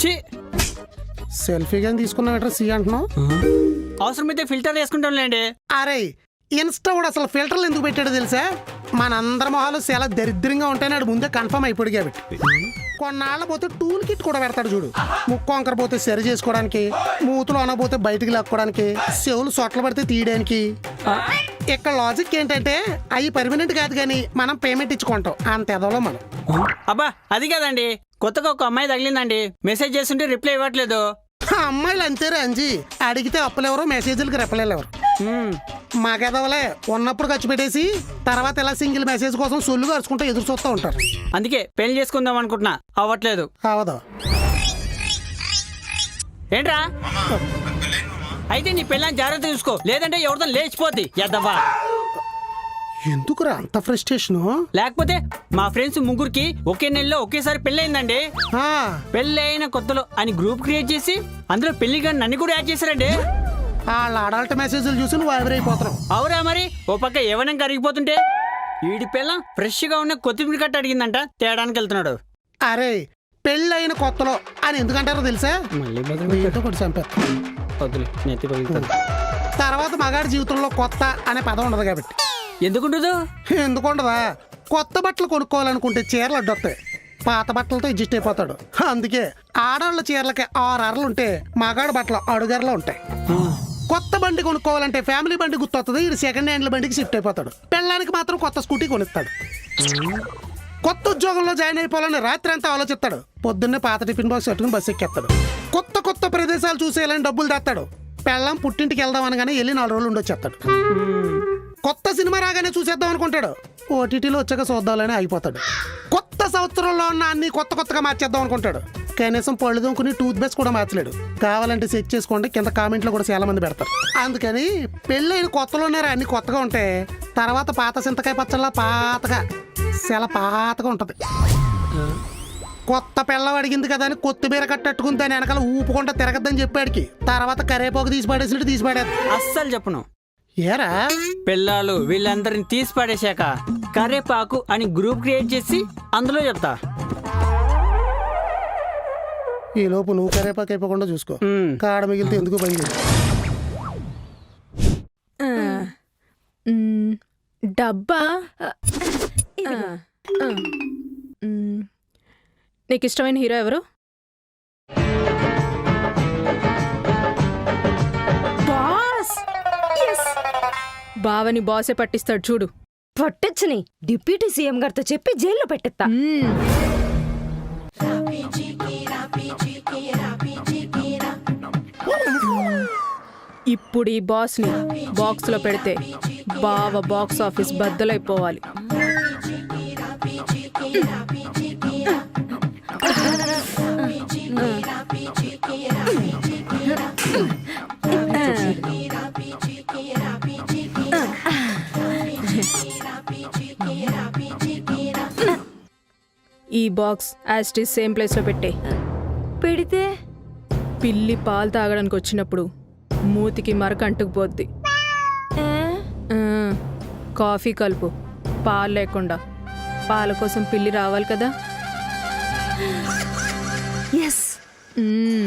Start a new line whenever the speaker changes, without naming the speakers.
ఛీ.
సెల్ఫీ కానీ తీసుకున్నావు సి అంటున్నావు?
అవసరమైతే ఫిల్టర్ వేసుకుంటాంలేండి
అరే ఇన్స్టా కూడా అసలు ఫిల్టర్లు ఎందుకు పెట్టాడో తెలుసా? మనందరి మొహాలు చాలా దరిద్రంగా ఉంటాయని ఆడు ముందే కన్ఫర్మ్ అయిపోయి కాబట్టి. కొన్నాళ్ళ పోతే టూల్ కిట్ కూడా పెడతాడు చూడు. ముక్కు వంకర పోతే సరి చేసుకోవడానికి మూతులు అనబోతే బయటికి లాక్కోవడానికి చెవులు సొట్ల పడితే తీయడానికి. ఇక్కడ లాజిక్ ఏంటంటే అవి పర్మనెంట్ కాదు కానీ మనం పేమెంట్ ఇచ్చుకుంటాం. అంత ఎదవలో మనం.
అబ్బా అది కదండి. కొత్తగా ఒక అమ్మాయి తగిలిందండి. మెసేజ్ చేస్తుంటే రిప్లై ఇవ్వట్లేదు.
అమ్మాయిలు అంతేరే అంజి. అడిగితే అప్పులు ఎవరు మెసేజ్లకి రెప్పలేరు ఎవరు
మ్మ్.
మాకెదవలే ఉన్నప్పుడు ఖర్చు పెట్టేసి తర్వాత ఇలా సింగిల్ మెసేజ్ కోసం సొల్లు కరుచుకుంటూ ఎదురు చూస్తూ ఉంటారు.
అందుకే పెళ్ళి చేసుకుందాం అనుకుంటున్నా. అవ్వట్లేదు.
అవదు.
ఏంట్రా? అయితే నీ పెళ్ళని జాగ్రత్త చూసుకో. లేదంటే ఎవరితో లేచిపోద్ది. ఎద్దవ్వా?
ఎందుకురా అంత ఫ్రస్ట్రేషను?
లేకపోతే మా ఫ్రెండ్స్ ముగ్గురికి ఒకే నెలలో ఒకేసారి పెళ్ళయిందండి.
ఆ,
పెళ్ళి అయిన కొత్తలో అని గ్రూప్ క్రియేట్ చేసి అందులో పెళ్ళి కానీ నన్ను కూడా యాడ్ చేశారండి.
వాళ్ళ అడల్ట్ మెసేజ్లు చూసి నువ్వు ఆవిరైపోతున్నావు
అవురా మరి ఓ పక్క ఏవనం కరిగిపోతుంటే వీడి పిల్లం ఫ్రెష్గా ఉన్న కొత్తిమీర కట్ట అడిగిందంట తేడానికి వెళ్తున్నాడు.
అరే పెళ్ళైన కొత్తలో అని ఎందుకంటారో తెలుసా?
మళ్ళీ
ఏంటో ఒకటి చంపేస్తా
వద్దులే నెత్తి పగులుతుంది
తర్వాత మగాడి జీవితంలో కొత్త అనే పదం ఉండదు కాబట్టి.
ఎందుకుండదు?
ఎందుకు ఉండదా కొత్త బట్టలు కొనుక్కోవాలనుకుంటే చీరలు అడ్డొస్తాయి. పాత బట్టలతో అడ్జస్ట్ అయిపోతాడు. అందుకే ఆడవాళ్ళ చీరలకి ఆరు అరలు ఉంటే మగాడి బట్టలు అడుగరలు ఉంటాయి. కొత్త బండి కొనుక్కోవాలంటే ఫ్యామిలీ బండి గుర్తొస్తుంది ఇది సెకండ్ హ్యాండ్ల బండికి షిఫ్ట్ అయిపోతాడు. పెళ్ళానికి మాత్రం కొత్త స్కూటీ కొనిస్తాడు. కొత్త ఉద్యోగంలో జాయిన్ అయిపోవాలని రాత్రి అంతా ఆలోచిస్తాడు. పొద్దున్నే పాత టిఫిన్ బాక్స్ పెట్టుకుని బస్సు ఎక్కేస్తాడు. కొత్త కొత్త ప్రదేశాలు చూసేయాలని డబ్బులు తెస్తాడు పెళ్ళం పుట్టింటికి వెళ్దాం అనగానే వెళ్ళి నాలుగు రోజులు ఉండొచ్చేస్తాడు. కొత్త సినిమా రాగానే చూసేద్దాం అనుకుంటాడు. ఓటీటీలో వచ్చాక చూద్దామని అయిపోతాడు. కొత్త సంవత్సరంలో ఉన్న అన్ని కొత్త కొత్తగా మార్చేద్దాం అనుకుంటాడు. కనీసం పళ్ళు దొంకుని టూత్ బ్రష్ కూడా మార్చలేడు. కావాలంటే సెట్ చేసుకోండి కింద కామెంట్లో కూడా చాలా మంది పెడతారు. అందుకని పెళ్ళైన కొత్తలోనే రా అన్ని కొత్తగా ఉంటే తర్వాత పాత చింతకాయ పచ్చళ్ళ పాతగా చాలా పాతగా ఉంటుంది. కొత్త పిల్లం అడిగింది కదా అని కొత్తిమీర కట్టట్టుకుని దాని వెనకాల ఊపుకుంటా తిరగద్దని చెప్పాడికి తర్వాత కరేపోకు తీసి పడేసినట్టు తీసి పడేది
అస్సలు చెప్పను.
ఏరా
పిల్లలు వీళ్ళందరిని తీసి పడేశాక కరేపాకు అని గ్రూప్ క్రియేట్ చేసి అందులో చెప్తా
ఈ లోపు నువ్వు కరేపాకు అయిపోకుండా చూసుకో
మ్మ్.
కాడ మిగిలితే ఎందుకు పని చేయదు.
మ్మ్, డబ్బా ఆ, మ్మ్. నీకు ఇష్టమైన హీరో ఎవరు బావని బాసే పట్టిస్తాడు చూడు.
పట్టొచ్చని. డిప్యూటీ సీఎం గారితో చెప్పి జైల్లో పెట్టేస్తా.
ఇప్పుడు ఈ బాస్ని బాక్స్లో పెడితే బావ బాక్స్ ఆఫీస్ బద్దలైపోవాలి. ఈ బాక్స్ ఈస్ సేమ్ ప్లేస్లో పెట్టే.
పెడితే?
పిల్లి పాలు తాగడానికి వచ్చినప్పుడు మూతికి మరక అంటుకుపోద్ది. ఆ, కాఫీ కలుపు పాలు లేకుండా. పాల కోసం పిల్లి రావాలి కదా?
ఎస్
మ్మ్.